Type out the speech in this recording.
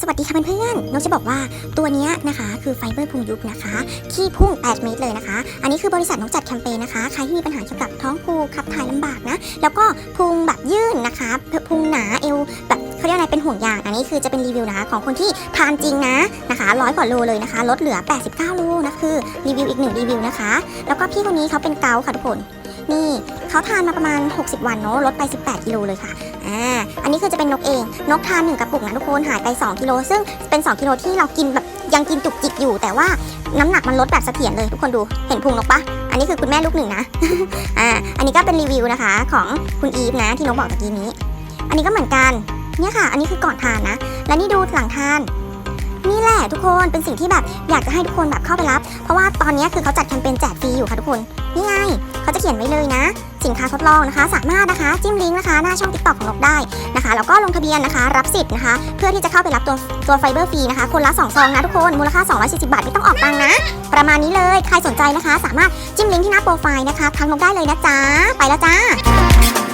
สวัสดีค่ะเพื่อนๆนกจะบอกว่าตัวนี้นะคะคือไฟเบอร์พุงยุบนะคะ ขี้พุ่ง 8 เมตรเลยนะคะ อันนี้คือบริษัทนกจัดแคมเปญนะคะ ใครที่มีปัญหาเกี่ยวกับท้องผูกขับถ่ายลำบากนะ แล้วก็พุงแบบยื่นนะคะ พุงหนาเอวแบบเขาเรียกอะไรเป็นห่วงยาง อันนี้คือจะเป็นรีวิวนะคะของคนที่ทานจริงนะนะคะร้อยกว่าโลเลยนะคะ ลดเหลือ 89 โลนะคือรีวิวอีกหนึ่งรีวิวนะคะ แล้วก็พี่คนนี้เขาเป็นเกาค่ะทุกคน นี่เขาทานมาประมาณ 60 วันเนาะลดไป 18 กิโลเลยค่ะอ่าอันนี้คือจะเป็นนกเอง นกทานหนึ่งกระปุกนะทุกคนหายไป 2 กิโล ซึ่งเป็น 2 กิโลที่เรากินแบบยังกินจุกจิกอยู่ แต่ว่าน้ำหนักมันลดแบบเสถียรเลยทุกคนดูเห็นพุงนกปะอันนี้คือคุณแม่ลูกหนึ่งนะอ่าอันนี้ก็เป็นรีวิวนะคะของคุณอีฟนะที่นกบอกตะกี้นี้ อันนี้ก็เหมือนกันเนี่ยค่ะ อันนี้คือก่อนทานนะ และนี่ดูหลังทานนี่แหละทุกคนเป็นสิ่งที่แบบอยากจะให้ทุกคนแบบเข้าไปรับ เพราะว่าตอนนี้คือเขาจัดแคมเปญแจกฟรีอยู่ค่ะทุกคน นี่ไง ขียนไว้เลยนะ สินค้าทดลองนะคะ สามารถนะคะจิ้มลิงก์นะคะหน้าช่องติ๊กต็อกของนกได้นะคะแล้วก็ลงทะเบียนนะคะ รับสิทธิ์นะคะ เพื่อที่จะเข้าไปรับตัวตัวไฟเบอร์ฟรีนะคะ คนละ 2 ซองนะทุกคนมูลค่า 240 บาทไม่ต้องออกตังค์นะ ประมาณนี้เลยใครสนใจนะคะ สามารถจิ้มลิงก์ที่หน้าโปรไฟล์นะคะทักนกได้เลยนะจ๊ะไปแล้วจ้า